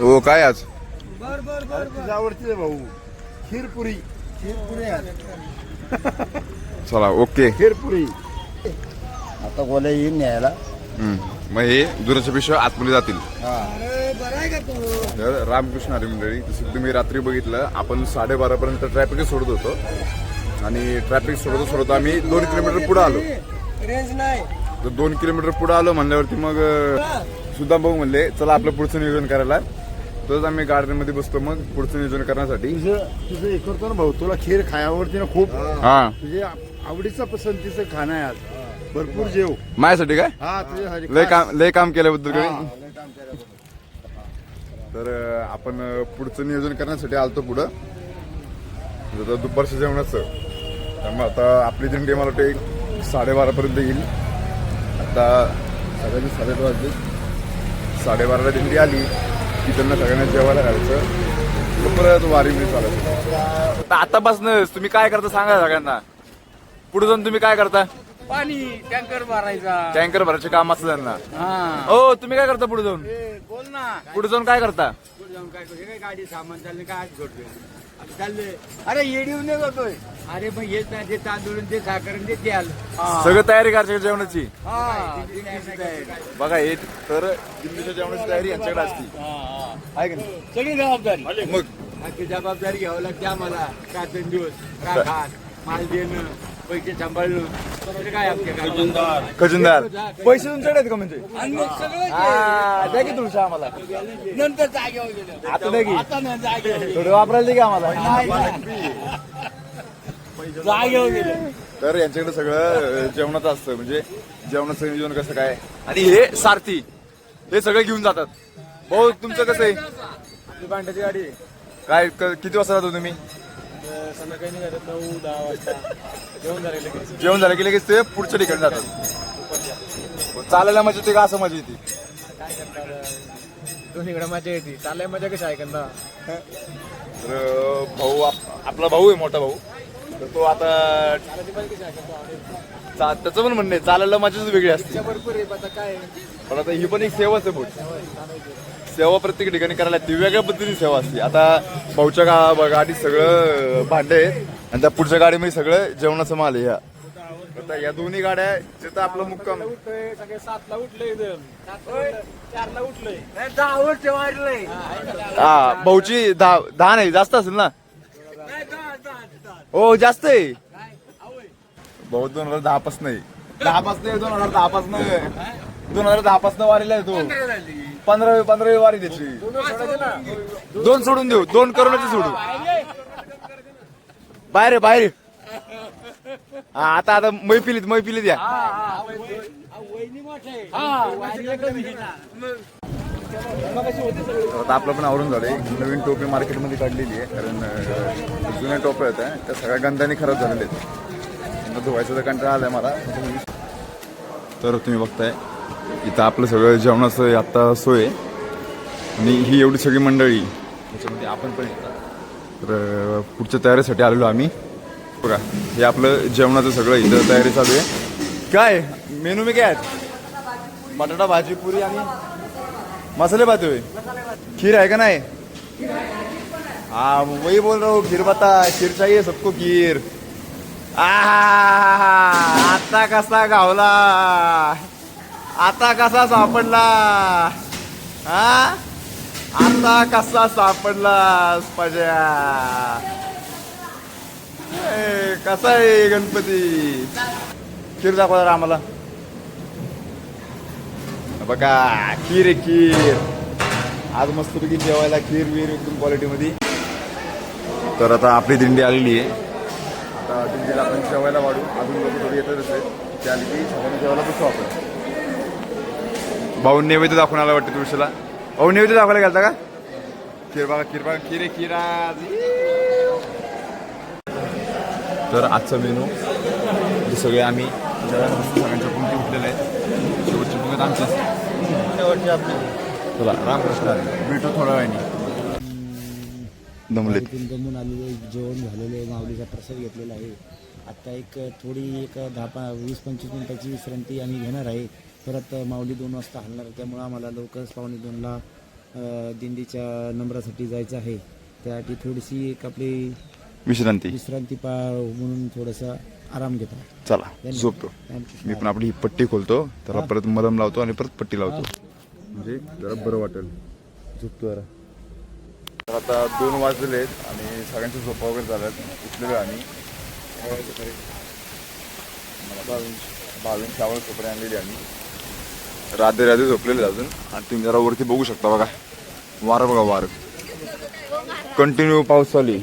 हो काय आज? तुझ्या आवडती भाऊ. खीरपुरी. खीरपुरी चला ओके. खीरपुरी. आता गोल्या येईन न्यायला. हम्म. मग हे दुराच्या पिशव्या आतमध्ये जातील. हा. तर रामकृष्ण हरी मंडळी जसं तुम्ही रात्री बघितलं आपण साडेबारा पर्यंत ट्रॅफिक सोडत होतो. आणि ट्रॅफिक सोडत सोडत आम्ही दोन किलोमीटर पुढे आलो. रेंज नाही. तर दोन किलोमीटर पुढे आलो म्हणल्यावरती मग सुद्धा भाऊ म्हणले चला आपलं पुढचं नियोजन करायला. तोच आम्ही गार्डनमध्ये बसतो मग पुढचं नियोजन करण्यासाठी. तुझं तुझं हे करतो ना भाऊ तुला खीर खायावरती ना खूप हा. तुझे आवडीचं पसंतीचं खाणं आहे आज. भरपूर जेव. माझ्यासाठी काय? हा तुझ्यासाठी लय काम लय काम केल्याबद्दल काही केल्याबद्दल. तर अं, आपण अं, पुढचं नियोजन करण्यासाठी आलतो पुढं. आता दुपारच्या जेवणाचं त्यामुळे आता आपली दिंडी मला वाटतं एक साडेबारापर्यंत येईल. आता सगळ्यांनी साडेआठ वाजले. साडेबाराला दिंडी आली. की त्यांना सगळ्यांना जेवायला घालायचं. परत वारीमध्ये चालायचं आतापासून तुम्ही काय करता सांगा सगळ्यांना. पुढे जाऊन तुम्ही काय करता? पाणी टँकर मारायचा टँकर भरायचे काम असतं त्यांना. हा. हो तुम्ही काय करता पुढे जाऊन? बोल ना. पुढे जाऊन काय करता? पुढे जाऊन काय? हे गाडी सामान चालले काय अरे येडीव नाही जातोय. अरे मग येत नाही ते तांदूळ आणि ते साखर आणि ते तेल सगळं तयारी करायची जेवणाची? हा. तयारी. बघा हे तर दिल्लीच्या जेवणाची तयारी यांच्याकडे असते. हा, आहे का नाही? हा. सगळी जबाबदारी. मग? आजची जबाबदारी घ्यावं लागते आम्हाला. रात्र दिवस राखात माल देणं. पैसे काय आमच्या खजुनदार. खजिनदार. पैसे तुमच्याकडे आहेत का म्हणजे? आणि मग सगळं हा, द्या की तुळशी आम्हाला. ते. नंतर जागेवर गेलं आता द्या की. आता नाही जागेवर गेलं. थोडे वापरायला दे की आम्हाला. जागेवर गेलं तर यांच्याकडे सगळं अं, जेवणाचं असतं. म्हणजे जेवणाचं नियोजन कसं काय? आणि हे सारथी. हे सगळं घेऊन जातात. भाऊ तुमचं कसं आहे? भांड्याची गाडी काय क- किती वाजता जातो तुम्ही? संध्याकाळी निघाले नऊ दहा वाजता. जेवण झाले लगेच. जेवण झालं की लगेच ते पुढच्या ठिकाणी जातात. चालायला मजा येते का असं मजा येते? काय करणार दोन्हीकडे मजा येते. चाललाय मजा कशी आहे कंदा तर अं, भाऊ आप- आपला भाऊ आहे मोठा भाऊ. तर तो आता चा- त्याचं पण म्हणणं आहे चालायला मजाच वेगळी असते. भरपूर आहे आता काय पण आता ही पण एक सेवाच आहे भाऊ. सेवा प्रत्येक ठिकाणी करायला ती वेगळ्या पद्धतीने सेवा असते. आता भाऊच्या गा गाडीत सगळं भांडे आहेत. आणि त्या पुढच्या गाडीमध्ये सगळं जेवणाचं माल आहे ह्या. आता या दोन्ही गाड्या जिथं आपलं मुक्काम उठलोय सगळे सातला उठले चारला उठलोय दहा वर्ष वाढलंय हा भाऊची दहा दहा नाही जास्त असेल ना? हो जास्त आहे. भाऊ दोन हजार दहा पास नाही दहा पास नाही दोन हजार दहा पास नाही दोन हजार दहा पास वारीला आहे तो. पंधरावी पंधरावी वारी त्याची. दोन सोडून देऊ दोन करोनाचे सोडू. बाहेर बाहेर आहे. हा आता आता मैफिलीत मैफिलीत या. आता आपलं पण आवरून झालंय. नवीन टोपी मार्केटमध्ये काढलेली आहे कारण जुन्या टोप्या आहेत त्या सगळ्या गंधाने खराब झालेल्या आहेत. त्यांना धुवायचा तर कंटाळा आलाय मला. तर तुम्ही बघताय इथं आपलं सगळं जेवणाचं आता सोय आणि ही एवढी सगळी मंडळी त्याच्यामध्ये आपण पण येतात तर पुढच्या तयारीसाठी आलेलो आम्ही. बघा हे आपलं जेवणाचं सगळं इथं तयारी चालू आहे. काय? मेनू मी काय? आहेत बटाटा भाजी पुरी आणि मसाले भात होय. खीर आहे का नाही? हाँ वही बोल रहा हूँ खीर बता खीर चाहिए सबको खीर. आहा, आता कसा गावला? आता कसा सापडला? हा? आता कसा सापडलास पजा ए, कसा आहे गणपती? खीर दाखवा जरा आम्हाला. बघा खीर आहे खीर. आज मस्तपैकी जेवायला खीर वीर एकदम क्वालिटीमध्ये तर आता आपली दिंडी आलेली आहे. आता दिंडीला आपण जेवायला वाढू. अजून लोक थोडी येतच आहेत त्या आली की सगळ्यांनी जेवायला बसू आपण. भाऊ नैवेद्य दाखवून आला वाटतं तुळशीला. भाऊ नैवेद्य दाखवायला गेलता का? खीर बघा खीर बघा खीर आहे तर आजचा मेनू जे सगळे आम्ही सगळ्यांच्या पंक्ती उठलेले आहेत. शेवटची पंगत आमची. चला रामकृष्ण हरी. भेटू थोड्या वेळाने. दमले इथून दमून आलेले जेवण झालेले माऊलीचा प्रसाद घेतलेला आहे. आता एक थोडी एक दहा पा वीस पंचवीस मिनिटाची विश्रांती आम्ही घेणार आहे. परत माऊली दोन वाजता हलणार आहे. त्यामुळं आम्हाला लवकरच पावणे दोनला दिंडीच्या नंबरासाठी जायचं आहे. त्यासाठी थोडीशी एक आपली विश्रांती. विश्रांती पा म्हणून थोडासा आराम घेतो चला झोपतो. मी पण आपली ही पट्टी खोलतो त्याला परत मलम लावतो आणि परत पट्टी लावतो. म्हणजे जरा बरं वाटेल. झोपतो जरा. तर आता दोन वाजलेले आहेत आणि सगळ्यांच्या झोपा वगैरे झाल्यात. उठलेलो आम्ही. मला भावीन भावीन शावळ कपडे आणलेले आम्ही. राधे राधे झोपलेले अजून. आणि तुम्ही जरा वरती बघू शकता बघा. वारं बघा वार. कंटिन्यू पाऊस चालू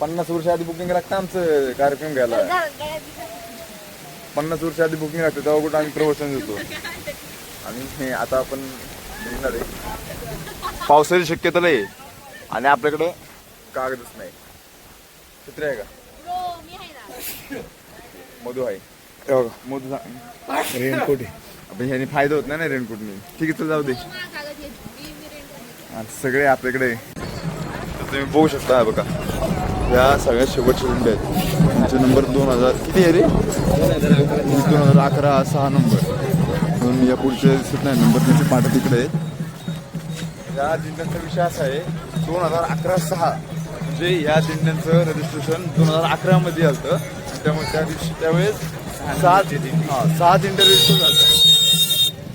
पन्नास वर्ष आधी बुकिंग लागतं आमचं कार्यक्रम घ्यायला. पन्नास वर्ष आधी बुकिंग लागतं तेव्हा कुठं आम्ही प्रवचन देतो. आणि आता आपण निघणार आहे. पावसाची शक्यता लय आणि आपल्याकडं कागदच नाही. छत्री आहे का? मधू आहे. हे बघा मधू रेनकोट आपण ह्याने फायदा होत नाही ना रेनकोटने ठीक आहे चल जाऊ दे. आणि सगळे आपल्याकडे आहे. तर तुम्ही बघू शकता हा बघा. या सगळ्या शेवटचे रुंड आहेत. त्यांचे नंबर दोन हजार किती आहे रे? दोन हजार अकरा सहा नंबर म्हणून या पुढचे दिसत नाही. नंबर त्यांचे पाठ तिकडे आहेत. या दिंड्यांचा विषय असा आहे दोन हजार अकरा सहा. म्हणजे या दिंड्यांचं रजिस्ट्रेशन दोन हजार अकरामध्ये आलं त्यामुळे त्या दिवशी त्यावेळेस सहा हां दिंड्या रजिस्टर झाल्या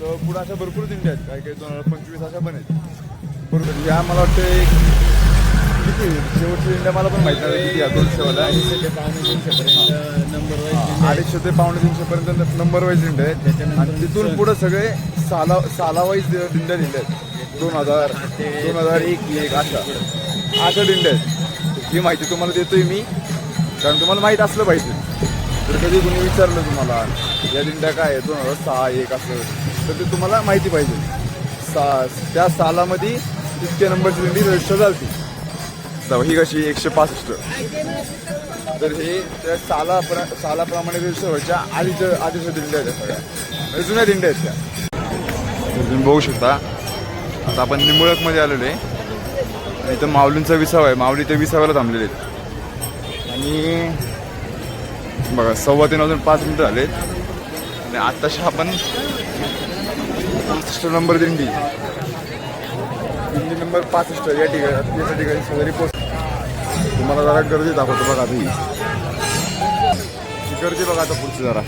तर पुढे अशा भरपूर दिंड्या आहेत. काही काही दोन हजार पंचवीस अशा पण आहेत. बरोबर. या मला वाटतं एक किती? शेवटची दिंड्या मला पण माहिती नाही. किती हां, अडीचशे ते पावणे तीनशे पर्यंत नंबर वाईज दिंडे आहेत. आणि तिथून पुढे सगळे साला साला वाईज दिंड्या दिंड्या आहेत. दोन हजार दोन हजार एक एक अशा. अशा दिंड्या आहेत. ही माहिती तुम्हाला देतोय मी. कारण तुम्हाला माहीत असलं पाहिजे. जर कधी कोणी विचारलं तुम्हाला या दिंड्या काय आहे दोन हजार हो, सहा एक असं. तर ते तुम्हाला माहिती पाहिजे. सा त्या सालामध्ये इतक्या नंबरची दिंडी रजिस्टर झाली ही कशी एकशे पासष्ट. तर हे त्या साला सालाप्रमाणे रजिस्टर व्हायच्या आधीच्या आधीच्या दिंड्या आहेत सगळ्या. म्हणजे जुन्या दिंड्या आहेत त्या. तर तुम्ही बघू शकता आता आपण निंबुळकमध्ये आलेलो आहे. इथं माऊलींचा विसावा आहे. माऊली ते विसाव्याला थांबलेले आहेत. आणि बघा सव्वा तीन वाजून पाच मिनिटं झालेत. आणि आत्ताशी आपण पासष्ट नंबर दिंडी. दिंडी नंबर पासष्ट या ठिकाणी या ठिकाणी सगळी पोस्ट तुम्हाला जरा गर्दी दाखवतो बघा आधी. गर्दी बघा आता पुढची जरा.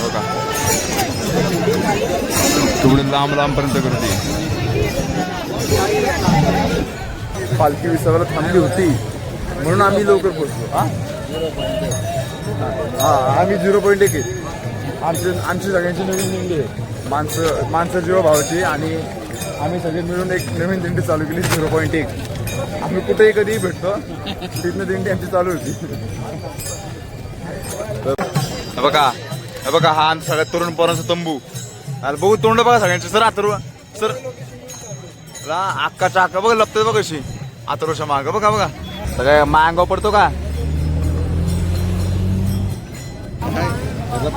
हो का? तेवढी लांब लांबपर्यंत गर्दी. पालखी विसरायला थांबली होती. म्हणून आम्ही लवकर पोहोचलो. हा? हां आम्ही झिरो पॉईंट एक आमचे आमची सगळ्यांची नवीन दिंडी आहे. माणसं माणसं जीव भावाची आणि आम्ही सगळे मिळून एक नवीन दिंडी चालू केली झिरो पॉईंट एक. आम्ही कुठेही कधीही भेटतो. तिथनं दिंडी आमची चालू होती. बघा बघा हा आमचा सगळ्यात तरुण पोरांचा तंबू. अरे बघू तोंड बघा सगळ्यांचे. सर आतरू सर. अक्का अक्काच्या बघा लपते बघा कशी. अथर्वच्या माग बघा बघा. सगळ्या मांगाव पडतो का?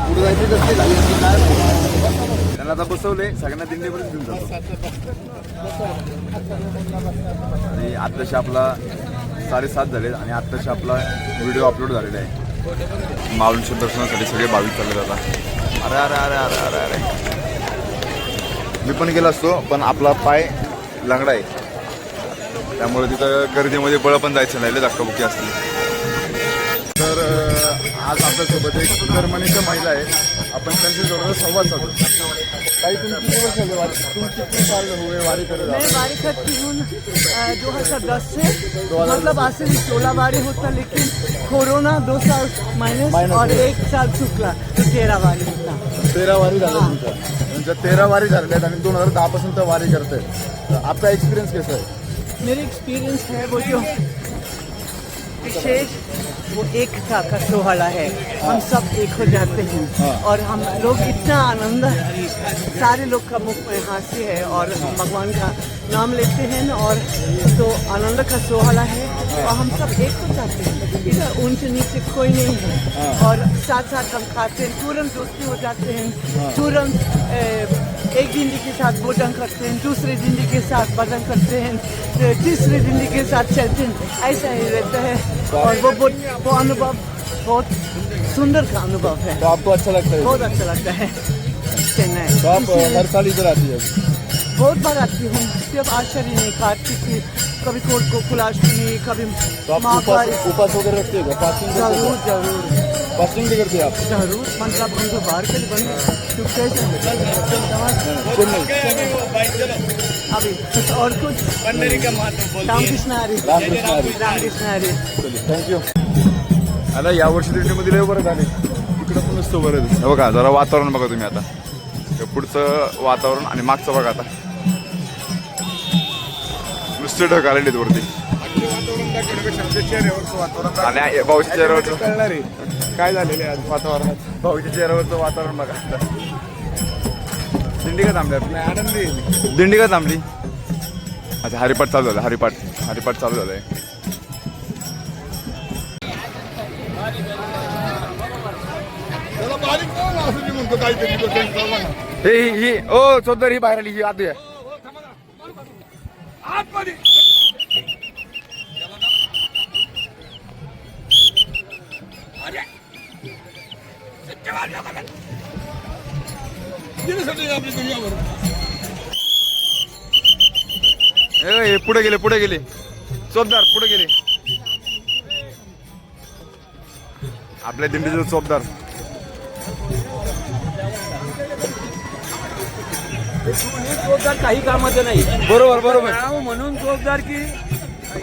पुढे जायचे त्यांना आता बसवले सगळ्यांना दिंडीपर्यंत घेऊन जातो. आणि आत्ताशी आपला साडेसात झाले आणि आत्ताशी आपला व्हिडिओ अपलोड झालेला आहे. माऊलींच्या दर्शनासाठी सगळे भाविक चालले जातात अरे अरे अरे अरे अरे अरे. मी पण गेलो असतो पण आपला पाय लंगडा आहे. त्यामुळे तिथं गर्दीमध्ये बळ पण जायचं नाही लय धक्काबुक्की असते. तर आज आपल्यासोबत एक जर्मनीच्या महिला आहे. आपण त्यांच्यासोबत संवाद साधू. काही तुमची किती वर्ष झाली वारी तुमची किती साल हुए वारी करत मैं वारी करती हूँ दो हजार दस. से मतलब आज से सोलह वारी होता लेकिन कोरोना दो साल माइनस और एक साल चुकला तो तेरह वारी होता. तेरा वारी झाल्या तुमच्या तुमच्या तेरा वारी झालेल्या आहेत आणि दोन हजार दहा पासून त्या वारी करते तर आपका एक्सपिरियन्स कैसा है मेरे एक्सपीरियंस है वो जो विशेष वो एकता का सोहला है। हम सब एक हो जाते हैं। और हम लोग इतना आनंद सारे लोग का मुख में हास्य है और भगवान का नाम लेते हैं और तो आनंद का सोहला है। और हम सब एक हो जाते हैं। इधर ऊँचे नीचे कोई नहीं है। और साथ साथ हम खाते हैं तुरंत दोस्ती हो जाते हैं। तुरंत एक ज़िंदगी के साथ भोजन करते हैं दूसरे ज़िंदगी के साथ भजन करते हैं तीसरे ज़िंदगी के साथ चलते हैं। ऐसा ही रहता है। और वो बहुत वो अनुभव बहुत सुंदर का अनुभव है। तो आपको अच्छा लगता है? बहुत अच्छा लगता है। चेन्नई। तो आप हर साल इधर आती है? बहुत बार आती हूँ। सिर्फ़ आश्चर्य नहीं कार्तिक की कभी कोट को कुलाष्टमी कभी तो उपास वगैरह रखते हो फास्टिंग जरूर जरूर। फास्टिंग भी करते हैं आप? जरूर मतलब हम तो बाहर के लिए बने। कैसे अभी कुछ? और कुछ रामकृष्ण हरी। रामकृष्ण हरी. थँक्यू आता या वर्षी दिंडीमध्ये लय बरं झाले. इकडं पण नुसतं बरं आहे. हे बघा जरा वातावरण बघा तुम्ही आता. हे पुढचं वातावरण आणि मागचं बघा आता. नुसते ढग आलेले आहेत वरती. आणि भाऊच्या चेहऱ्यावरचं कळणार आहे काय झालेलं आहे आज वातावरणात? भाऊच्या चेहऱ्यावरचं वातावरण बघा. दिंडी का थांबली? नाही आनंदी आहे. दिंडी का थांबली? अच्छा हरिपाठ चालू झालं हरिपाठ हरिपाठ चालू झालंय. त्याला बारीक कोण असं मी म्हणतो काहीतरी तो त्यांचा बघा. हे ओ चौधरी ही बाहेर आली ही आत आहे ए, हे पुढे गेले पुढे गेले. चोपदार पुढे गेले. आपल्या दिंडीचे चोपदार. जोरदार काही कामाचं नाही. बरोबर बरोबर. नाव म्हणून जोरदार की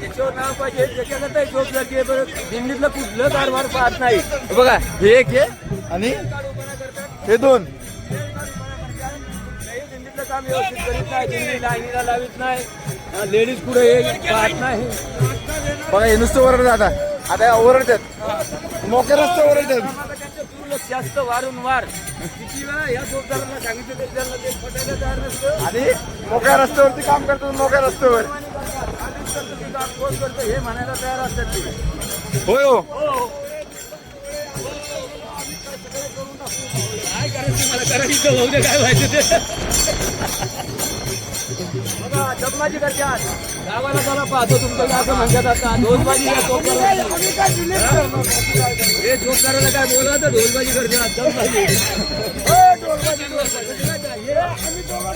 याच्यावर नाव पाहिजे त्याच्याकरता जोरदार की बरं कुठलं कारभार पाहत नाही. बघा हे एक आहे. आणि हे दोन. नाही, काम व्यवस्थित करीत नाही. लाईनीला लावित नाही. लेडीज पुढे हे पाहत नाही. बघा हे नुसतं ओरडत आता. आता ओरडतात. मोक्या रस्ते ओरडतात. दुर्लक्ष जास्त वारंवार किती वेळा या जोरदारांना सांगितलं तरी त्यांना ते पटायला तयार नसतं आणि मोक्या रस्त्यावरती काम करतात मोक्या रस्त्यावर तुम्ही काम कोण करतं हे म्हणायला तयार असतात ते होय हो काय करायचं मला करायचं काय व्हायचं ते दमबाजी करतात गावाला चला पाहतो तुमचं असं म्हणतात आता ढोलबाजी. हे चोपदाराला काय बोला तर ढोलबाजी करतात दमबाजी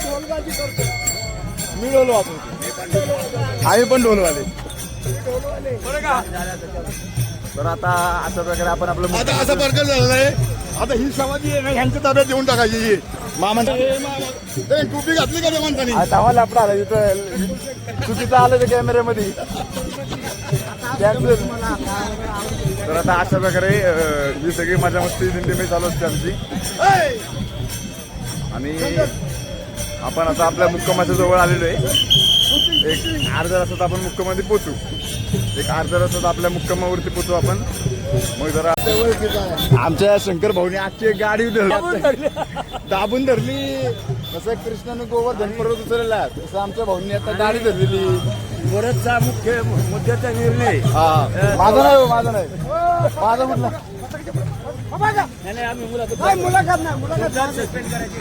ढोलबाजी, करतो मी डोलो आपण आम्ही पण का तर आता अशा प्रकारे आपण आपलं आता असा प्रकार झालेला आहे आता ही समाधी आहे ना ह्यांच्या ताब्यात देऊन टाकायची मामा ते टोपी घातली का माणसाने आम्हाला आपलं आलं इथं. चुकीचं आलं ते कॅमेऱ्यामध्ये. तर आता अशा प्रकारे ही सगळी मजा मस्ती दिंडी चालू असते आमची. आणि आपण आता आपल्या मुक्कामाच्या जवळ आलेलो आहे. एक अर्ध्या तासात आपण मुक्कामामध्ये पोचू एक अर्ध्या तासात आपल्या मुक्कामावरती पोचू आपण. मग जरा आमच्या शंकर भाऊने आजची एक गाडी धरली. दाबून धरली. कसं कृष्णाने गोवर्धन पर्वत उचललेला तसं आमच्या भाऊनी आता गाडी धरलेली. बरंचसा मुख्य मुद्द्याचा निर्णय. माझा नाही हो, माझा नाही. माझा म्हटलं.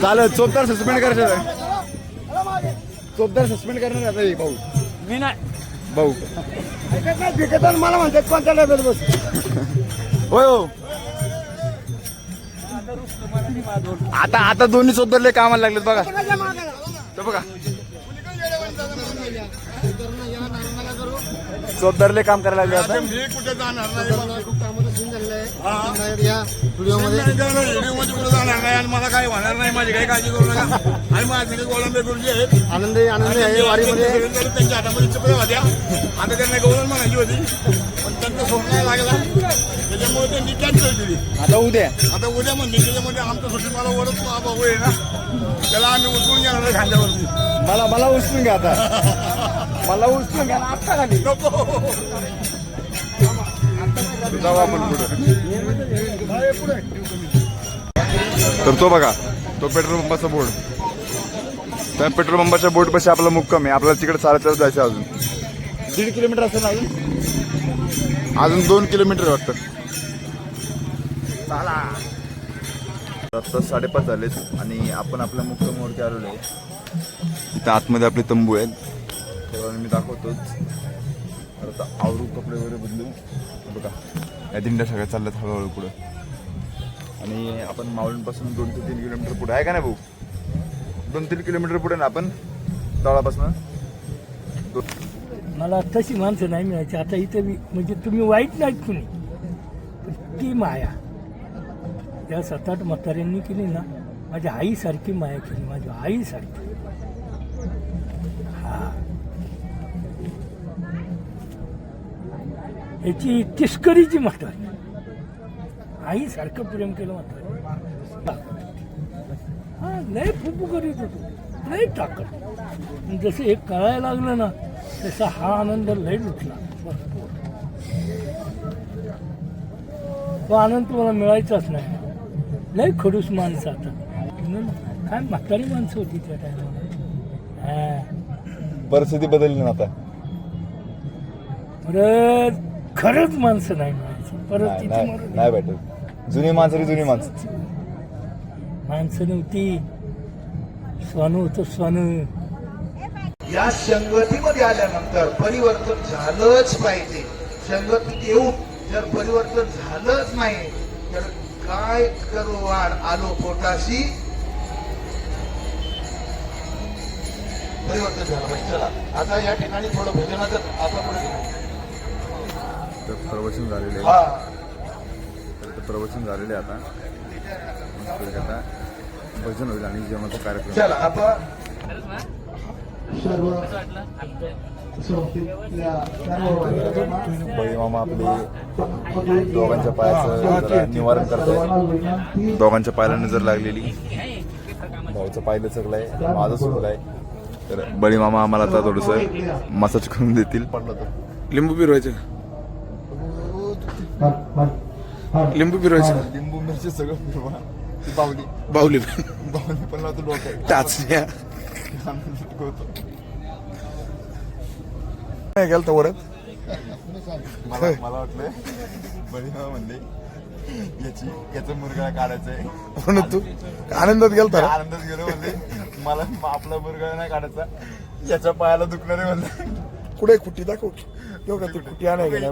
चालेल चोपदार सस्पेंड करायचं. चोपदार सस्पेंड करणार आता हे भाऊ. मी नाही. भाऊ. मला म्हणतात कोणत्या डब्यात बस होय हो. आता आता दोन्ही चोपदारले कामाला लागलेत बघा. तर बघा. चोपदारले काम करायला लागले आता. मी कुठे जाणार नाही? मला खूप कामाचं सीन झालेलं आहे. या व्हिडिओमध्ये. व्हिडिओमध्ये कुठे जाणार नाही आणि मला काही होणार नाही माझी काही काळजी करू नका. आणि माझ्याकडे गोलंबे गुरुजी आहेत. आनंदी आनंदी आहे वारीमध्ये. त्यांच्या हातामध्ये चपल्या होत्या. आता त्यांना गौरव म्हणायची होती पण त्यांचं नाही लागला. त्याच्यामुळे त्यांनी कॅन्सल केली. आता उद्या. आता उद्या म्हणते त्याच्यामध्ये आमचं सुट्टी मला वरच भाऊ आहे ना. त्याला आम्ही उचलून घेणार खांद्यावरती. मला मला उचलून घ्या आता. मला उचलून घ्या ना आता खाली जाऊ आपण पुढे. तर तो बघा तो पेट्रोल पंपाचा बोर्ड. त्या पेट्रोल पंपाच्या बोर्ड पाशी आपला मुक्काम आहे. आपल्याला तिकडे चालत चालत जायचं अजून. दीड किलोमीटर असेल अजून? अजून दोन किलोमीटर वाटतं चला. आता साडेपाच झालेत आणि आपण आपल्या मुक्कामावरती आलेलो आहे. इथं आतमध्ये आपले तंबू आहेत. तेव्हा मी दाखवतोच. तर आता आवरू कपडे वगैरे बदलू. बघा या दिंड्या सगळ्या चालल्यात हळूहळू पुढं. आणि आपण माऊलींपासून दोन ते तीन किलोमीटर पुढे. आहे का नाही भाऊ? दोन तीन किलोमीटर पुढे ना आपण तळापासून? मला तशी माणसं नाही मिळायची. आता इथे मी म्हणजे तुम्ही वाईट नाहीत कुणी. पण ती माया. या सात आठ म्हाताऱ्यांनी केली ना माझ्या आईसारखी माया केली. माझ्या आईसारखी. याची तिष्करीची म्हातारी आईसारखं प्रेम केलं म्हातारी हा लय फुफू करीत होतो. लय टाकत जसं एक कळायला लागलं ना तसा हा आनंद लय लुटला. तो आनंद तुम्हाला मिळायचाच नाही. लय खडूस माणसं आता. म्हणून काय म्हातारी माणसं होती त्या टायमाला परिस्थिती बदलली ना आता? परत खरंच माणसं नाही मिळायची परत नाही- तिथे नाही मरून- नाही भेटत. जुनी माणसं रे जुनी माणसं. माणसं नव्हती. स्वानू होतं स्वानू. या संगतीमध्ये आल्यानंतर परिवर्तन झालंच पाहिजे. संगतीत येऊन जर परिवर्तन झालंच नाही तर काय करू वाढ आलो पोटाशी? परिवर्तन झालं पाहिजे. चला आता या ठिकाणी थोडं भजनाचं आपण पुढे. तर प्रवचन झालेले आहे. हा. तर ते प्रवचन झालेले आहे आता. आता भजन होईल आणि जेवणाचा कार्यक्रम. मामा आपले दोघांच्या पायाचं निवारण करताय दोघांच्या पायाला नजर लागलेली. भाऊचं पाहिलं चगलंय माझं सुटलंय तर बळी मामा आम्हाला आता थोडस मसाज करून देतील. पडलं तर लिंबू पिरवायचं. लिंबू पिरवायचं लिंबू मिरची सगळं फिरवा. ती बावली. बाहुली बावली पण लावतो डोक्यात. टाचण्या नाही गेलता वरत? मला मला वाटलं मामा म्हणले. याची याचा मुरगा काढायचा आहे. म्हणून तू आनंदात गेलता ना? आनंदात गेलो म्हणजे मला आपला मुरगा नाही काढायचा. याच्या पायाला दुखणार आहे म्हणलं. कुठे कुठे? दाखव लोक ती कुठे आणाय गेल्या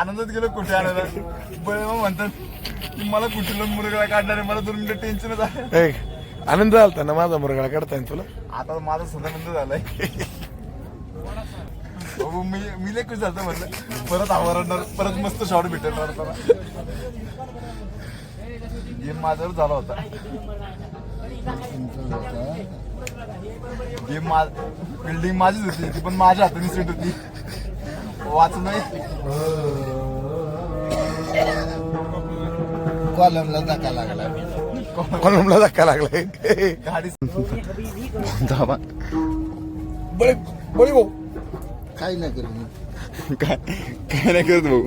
आनंदात गेलो कुठे आणायला? बळे मग म्हणतात मला कुठेला मुरगा काढणार आहे? मला दोन मिनिटं टेन्शनच आहे. आनंद आलता ना माझा मुरगाळा? काढताय ना तुला? आता माझा सदानंद झालाय. अहो, मी मी लय खुश झालं म्हणलं. परत आवडणार परत मस्त शॉट भेटणार होता गेम माझ्यावर झाला होता. गेम मा बिल्डिंग माझीच होती ती पण माझ्या हाताने सीट होती. वाच नाही कॉलमला धक्का लागला. कॉलमला धक्का लागलाय. गाडी धावा. बळी बळी भाऊ. काही नाही करू काय काय नाही करत भाऊ.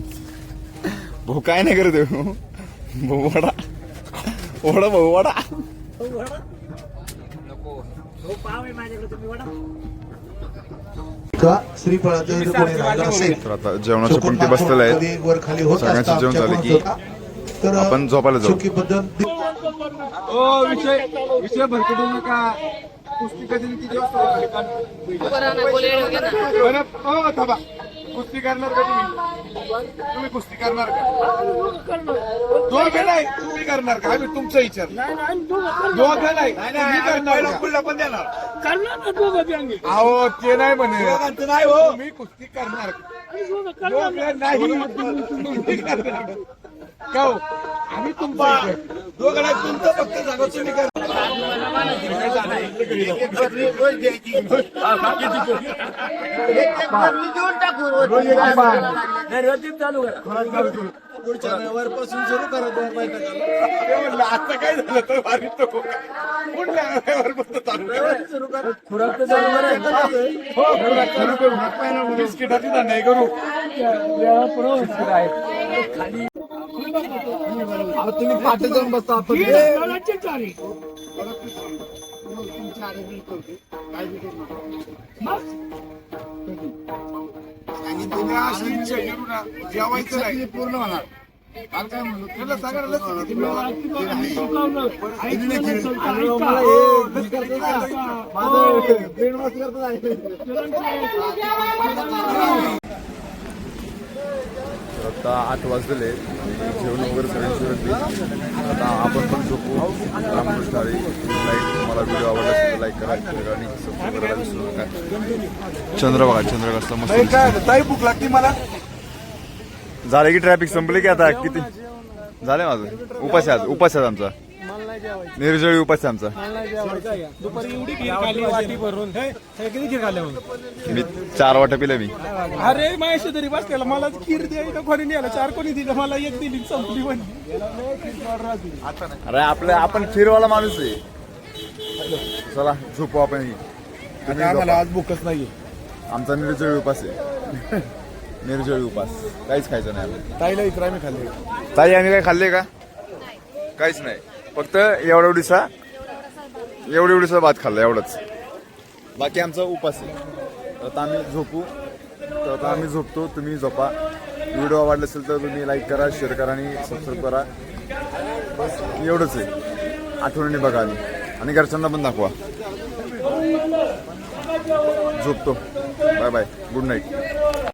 भाऊ काय नाही करत भाऊ. भाऊ वडा. वडा भाऊ वडा. का श्रीफळाचं जर कोणी राहिलं असेल तर आहेत. कधी वर खाली होत सगळ्यांचं जेवण झालं की तर आपण झोपायला जाऊ. विषय विषय भरकटू नका. कुस्ती कुस्ती करणार का तुम्ही तुम्ही कुस्ती करणार का दोघं नाही तुम्ही करणार का आम्ही तुमचा विचार दोघं नाही तुम्ही करणार का? पण देणार अहो ते नाही म्हणे नाही हो मी कुस्ती करणार का? दोघं नाही तुम्ही करणार का? का हो? आम्ही तुमचा विचार. दोघं नाही तुमचं फक्त सांगा तुम्ही करणार पुढच्या रविवारपासून सुरू करत आता काय झालं तर भारी तो पुढल्या चालू सुरू कर. खुराक हो खुराक चालू करू बिस्किटाची धंदा करू आता. तुम्ही पाठी जाऊन बसता आपण जेवायचं नाही. पूर्ण होणार. काल काय म्हणलो आता आठ वाजलेले जेवण वगैरे सगळ्यांची आता आपण पण झोपू. रामकृष्ण हरी लाईक तुम्हाला व्हिडिओ आवडला असेल लाईक करा आणि सबस्क्राईब करायला विसरू नका. चंद्र बघा चंद्र कसं मस्त दिसतंय. काय ताई भूक लागते मला. झाले की ट्रॅफिक संपले की आता किती? झाले माझं? उपास आज उपास आमचा. निर्जळी उपास आहे आमचा दुपारी एवढी खीर खाल्ली वाटी भरून. हे हे किती खीर खाल्ल्या मग मी चार वाटा पिले मी. अरे माझ्या तरी बसलेला. मला खीर द्यायला कोणी नेला चार कोणी दिलं? मला एक दिली संपली पण अरे आपलं आपण खीरवाला माणूस आहे. चला झोपू आपण ही. तुम्ही आता आम्हाला झोपा. आज भूकच नाहीये. आमचा निर्जळी उपास आहे. निर्जळी उपास. काहीच खायचं नाही आपल्याला. ताईला इतर आम्ही खाल्ले. ताई आम्ही काय खाल्ले का? काहीच नाही. फक्त एवढा एवढीसा एवढी एवढीसा भात खाल्ला एवढंच. बाकी आमचा उपास आहे. तर आता आम्ही झोपू. तर आता आम्ही झोपतो तुम्ही झोपा. व्हिडिओ आवडला असेल तर तुम्ही लाईक करा शेअर करा आणि सबस्क्राईब करा. बस एवढंच आहे. आठवणीने बघा आम्ही. आणि घरच्यांना पण दाखवा. झोपतो. Bye bye good night